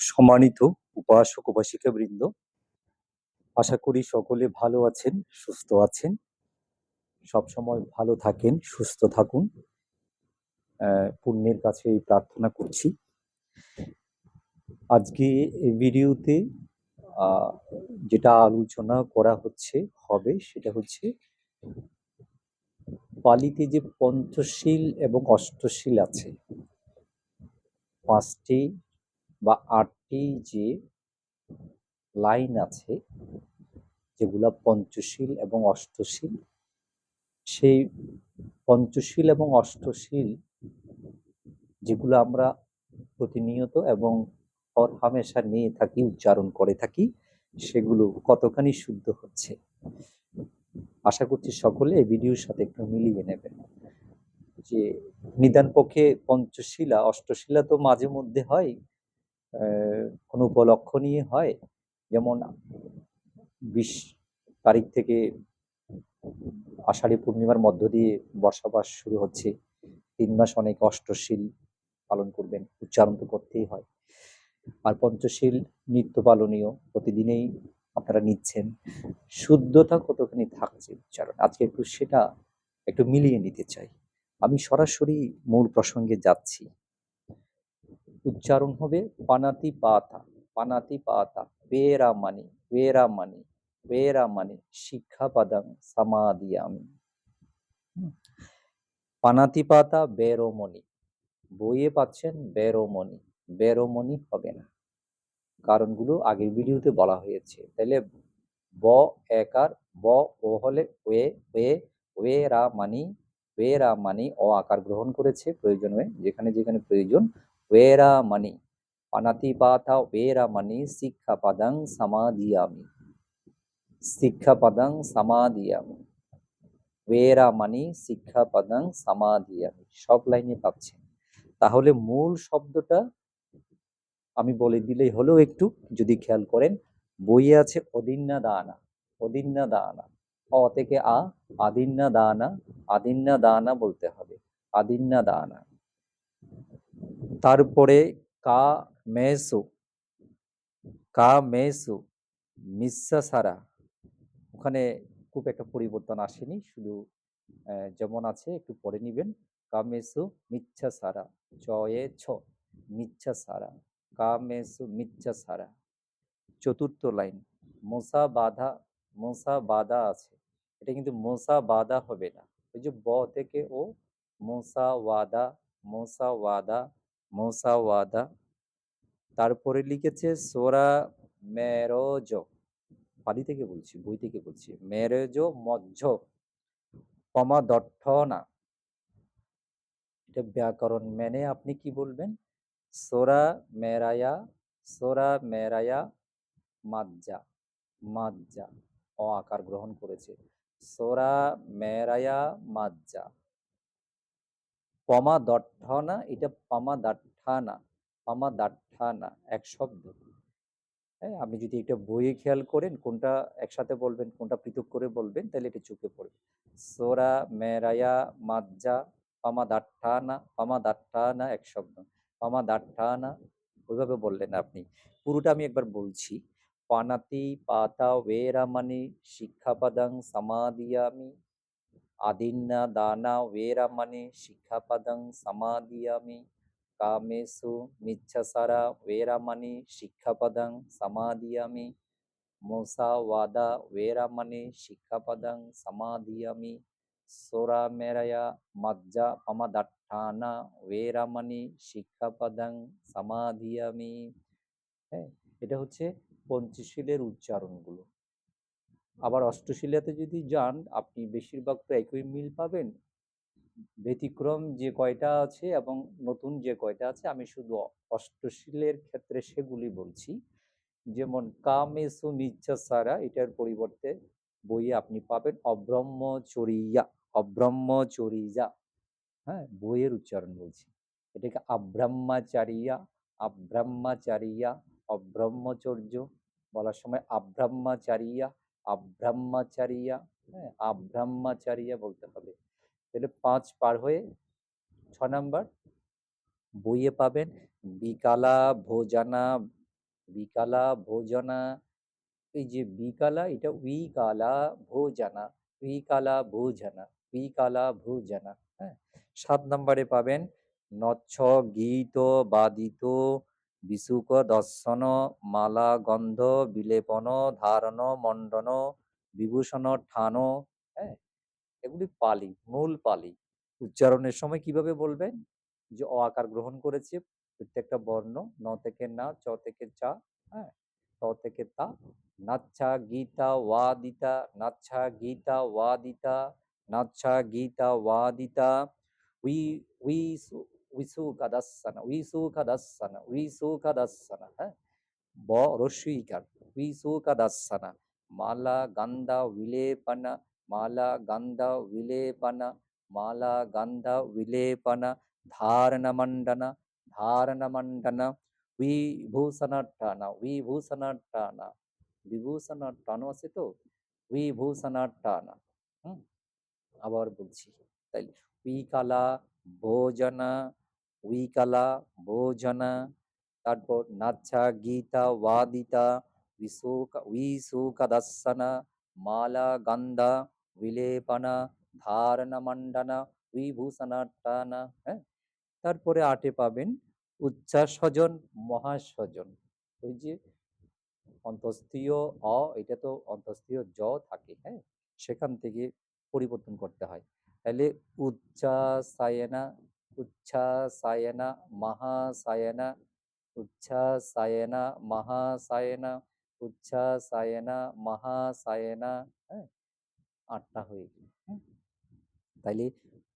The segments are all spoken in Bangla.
সম্মানিত উপাসক উপাসিকা বৃন্দ, আশা করি সকলে ভালো আছেন, সুস্থ আছেন। সবসময় ভালো থাকেন, সুস্থ থাকুন। পুণ্যের কাছে প্রার্থনা করছি। আজকে এই ভিডিওতে যেটা আলোচনা করা হচ্ছে, হবে, সেটা হচ্ছে পালিতে যে পঞ্চশীল এবং অষ্টশীল আছে, পাঁচটি বা আটটি যে লাইন আছে, যেগুলা পঞ্চশীল এবং অষ্টশীল, সেই পঞ্চশীল এবং অষ্টশীল যেগুলো আমরা প্রতিনিয়ত এবং হামেশা নিয়ে থাকি, উচ্চারণ করে থাকি, সেগুলো কতখানি শুদ্ধ হচ্ছে? আশা করছি সকলে এই ভিডিওর সাথে একটু মিলিয়ে নেবেন। যে নিদান পক্ষে পঞ্চশীলা, অষ্টশীলা তো মাঝে মধ্যে হয় কোনো উপলক্ষ নিয়ে হয়? যেমন বিশ তারিখ থেকে আষাঢ়ী পূর্ণিমার মধ্য দিয়ে বর্ষাবাস শুরু হচ্ছে। তিন মাস অনেক অষ্টশীল পালন করবেন, উচ্চারণ তো করতেই হয়। আর পঞ্চশীল নিত্য পালনীয় প্রতিদিনেই আপনারা নিচ্ছেন। শুদ্ধতা কতখানি থাকছে উচ্চারণ? আজকে একটু সেটা একটু মিলিয়ে নিতে চাই। আমি সরাসরি মূল প্রসঙ্গে যাচ্ছি। উচ্চারণ হবে পানাতি পাতা পানাতি পাতা বেরামানি বেরামানি বেরামানি সামাদিয়ামি। হুম। পানাতি পাতা বেরোমণি বইয়ে পাচ্ছেন বেরোমণি বেরোমণি হবে না। কারণগুলো আগের ভিডিওতে বলা হয়েছে। তাহলে ব একার ব, ও হলে ওয়ে ওয়ে ওয়ে রা মানি ওয়ে রা মানি ও আকার গ্রহণ করেছে প্রয়োজন হয়ে, যেখানে যেখানে প্রয়োজন ওয়ে রা মানি পানাতি পাতা ওয়ে রা মানি শিক্ষা পাদাং সামাদিয়ামি শিক্ষা পাদাং সামাদিয়ামি ওয়েরা মানি শিক্ষা পাদাং সামাদিয়ামি সব লাইনে পাচ্ছেন তাহলে মূল শব্দটা আমি বলে দিলেই হলো একটু। যদি খেয়াল করেন, বইয়ে আছে অদিন্না দানা অদিন্না দানা অ থেকে আ আদিন্না দানা আদিন্না দানা বলতে হবে। আদিন্না দানা তারপরে কা মেসু কা মেসু, মিসা সারা। ওখানে খুব একটা পরিবর্তন আসেনি, শুধু যেমন আছে, একটু পরে নিবেন। কামেসু মিচ্ছা সারা। চয়ে ছ, মিচ্ছা সারা। কামেসু মিচ্ছা সারা। চতুর্থ লাইন, মোসা বাধা মোসা বাধা আছে। এটা কিন্তু মোসা বাধা হবে না। ওই যে ব থেকে ও, মোসা ওয়াদা মোসা ওয়াদা মোসা ওয়াদা। তারপরে লিখেছে, সোরা মেরোজ। পালি থেকে বলছি, বই থেকে বলছি, মেরেজ মজ্জ পমাদট্টনা এটা ব্যাকরণ মেনে আপনি কি বলবেন? সোরা মেরায়া সোরা মেরায়া মাজ্জা মাজ্জা। অ আকার গ্রহণ করেছে। সোরা মেরায়া মাজ্জা। পমা দট্টনা এটা পামা দাট্ঠানা পামা দাট্ঠানা এক শব্দ। হ্যাঁ আপনি যদি এটা বইয়ে খেয়াল করেন, কোনটা একসাথে বলবেন, কোনটা পৃথক করে বলবেন, তাহলে এটা চোখে পড়বে। সোরা, মেরায়া, মাজ্জা, পামা দাট্টানা পামা দাট্টানা এক শব্দ। পামা দাট্টানা ওইভাবে বললেন আপনি। পুরোটা আমি একবার বলছি। পানাতি পাতা ওয়েরামানি শিক্ষাপাদাং সামাদিয়ামি আদিন্না দানা ওয়েরামানি শিক্ষাপাদাং সামাদিয়ামি কামেসু মিচ্ছাসারা ওয়েরামানি শিক্ষাপদাং সামাদিয়ামি মোসা ওয়াদা ওয়েরামানি শিক্ষাপদাং সামাদিয়ামি সোরা মেরায়া মজ্জা পমাদাট্টানা ওয়েরামানি শিক্ষাপদাং সামাদিয়ামি হ্যাঁ এটা হচ্ছে পঞ্চশীলের উচ্চারণগুলো আবার অষ্টশীলাতে যদি যান, আপনি বেশিরভাগ তো একই মিল পাবেন। ব্যতিক্রম যে কয়টা আছে এবং নতুন যে কয়টা আছে, আমি শুধু অষ্টশীলের ক্ষেত্রে সেগুলি বলছি। যেমন কামেসু মিচ্ছা সারা এটার পরিবর্তে বইয়ে আপনি পাবেন অব্রহ্মচরিয়া অব্রহ্মচরিয়া হ্যাঁ বইয়ের উচ্চারণ বলছি। এটাকে আব্রাহ্মাচারিয়া আব্রাহ্মাচারিয়া, অব্রহ্মচর্য বলার সময় আব্রাহ্মাচারিয়া আব্রাহ্মাচারিয়া হ্যাঁ আব্রাহ্মাচারিয়া বলতে হবে। তাহলে পাঁচ পার হয়ে ছ নাম্বার। বইয়ে পাবেন বিকালা ভোজানা বিকালা ভোজনা এই যে বিকালা এটা উইকালা ভোজনা উইকালা ভোজনা উইকালা ভোজনা হ্যাঁ। সাত নম্বরে পাবেন নচ্ছ গীত বাদিত বিশুক দর্শন মালা গন্ধ বিলেপন ধারণ মণ্ডন বিভূষণ ঠান। হ্যাঁ এগুলি পালি, মূল পালি। উচ্চারণের সময় কীভাবে বলবেন? যে অ আকার গ্রহণ করেছে প্রত্যেকটা বর্ণ, ন থেকে না, চ থেকে চা হ্যাঁ ত থেকে তা, নাচ্ছা গীতা ওয়াদিতা নাচ্ছা গীতা ওয়াদিতা নাচ্ছা গীতা ওয়াদিতা উই উই উইসু কাদাসানা উইসু কাদাসানা উইসু কাদাসানা হ্যাঁ ব রস্যইকার উইসু কাদাসানা মালা গান্দা উইলেপানা মালা গান্দা উইলেপানা মালা গান্ধা উইলেপানা ধারণমণ্ডনা ধারণমণ্ডনা বিভূষণাট্টানা বিভূষণাট্টানা বিভূষণাট্টানো আছে তো? বিভূষণাট্টানা হুম? আবার বলছি তাই উইকালা ভোজনা উইকালা ভোজনা, তারপর নাচা, গীতা, ওয়াদিতা উইসুকাদাসনা মালা গান্ধা বিলেপনা ধারণা, মান্ডানা উইভূষণাটানা হ্যাঁ? তারপরে আটে পাবেন উচ্চাসজন, মহাসজন। ওই যে অন্তস্থীয় অ, এটা তো অন্তস্থীয় জ থাকে হ্যাঁ? সেখান থেকে পরিবর্তন করতে হয়। তাহলে উচ্চাসায়না উচ্ছ্বাসায়না মহাসায়না উচ্ছ্বাসায়না মহাসায়না উচ্ছ্বাসায়না মহাসায়না হ্যাঁ আটটা হয়ে গেল হ্যাঁ? তাইলে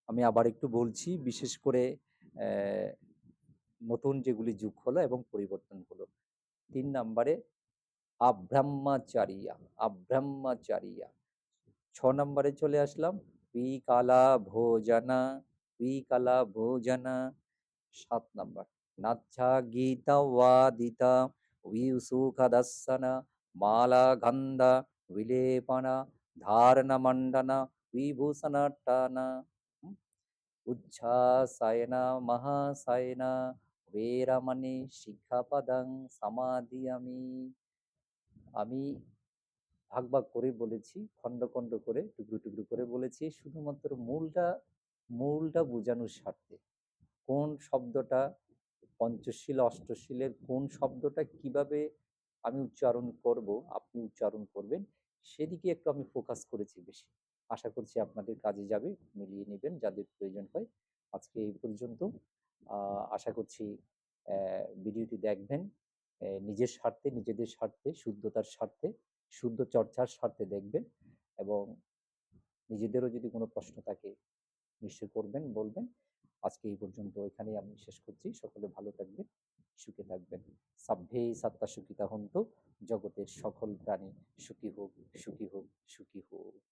আমি আবার একটু বলছি, বিশেষ করে নতুন যেগুলি যুগ হলো এবং পরিবর্তন হলো। তিন নম্বরে, আব্রাহ্মচারিয়া আব্রাহ্মচারিয়া। ছ নম্বরে চলে আসলাম বিকালা ভোজনা পিকালা ভোজন সাত নম্বর নাচ্ছা গীতা ওয়াদিতা উইসুখদর্শনা মালা গন্ধা বিলেপনা ধারণ মণ্ডনা বিভূষণ টানা উচ্ছ্বাসায়না মহাসায়না বেরামণি শিক্ষাপদং সমাধি আমি আমি ভাগ ভাগ করে বলেছি, খণ্ড খণ্ড করে, টুকরো টুকরো করে বলেছি। শুধুমাত্র মূলটা মূলটা বোঝানোর স্বার্থে। কোন শব্দটা পঞ্চশীল, অষ্টশীলের, কোন শব্দটা কীভাবে আমি উচ্চারণ করব, আপনি উচ্চারণ করবেন, সেদিকে একটু আমি ফোকাস করেছি বেশি। আশা করছি আপনাদের কাজে যাবে, মিলিয়ে নেবেন, যাদের প্রয়োজন হয়। আজকে এই পর্যন্ত। আশা করছি ভিডিওটি দেখবেন। নিজের স্বার্থে, নিজেদের স্বার্থে, শুদ্ধতার স্বার্থে, শুদ্ধ চর্চার স্বার্থে দেখবেন এবং নিজেদেরও যদি কোনো প্রশ্ন থাকে নিশ্চয় করবেন, বলবেন। আজকে এই পর্যন্ত এখানেই আমি শেষ করছি। সকলে ভালো থাকবেন, সুখে থাকবেন। সাভ্যে সাত্তা সুখিতা হন্ত জগতের সকল প্রাণী সুখী হোক সুখী হোক সুখী হোক।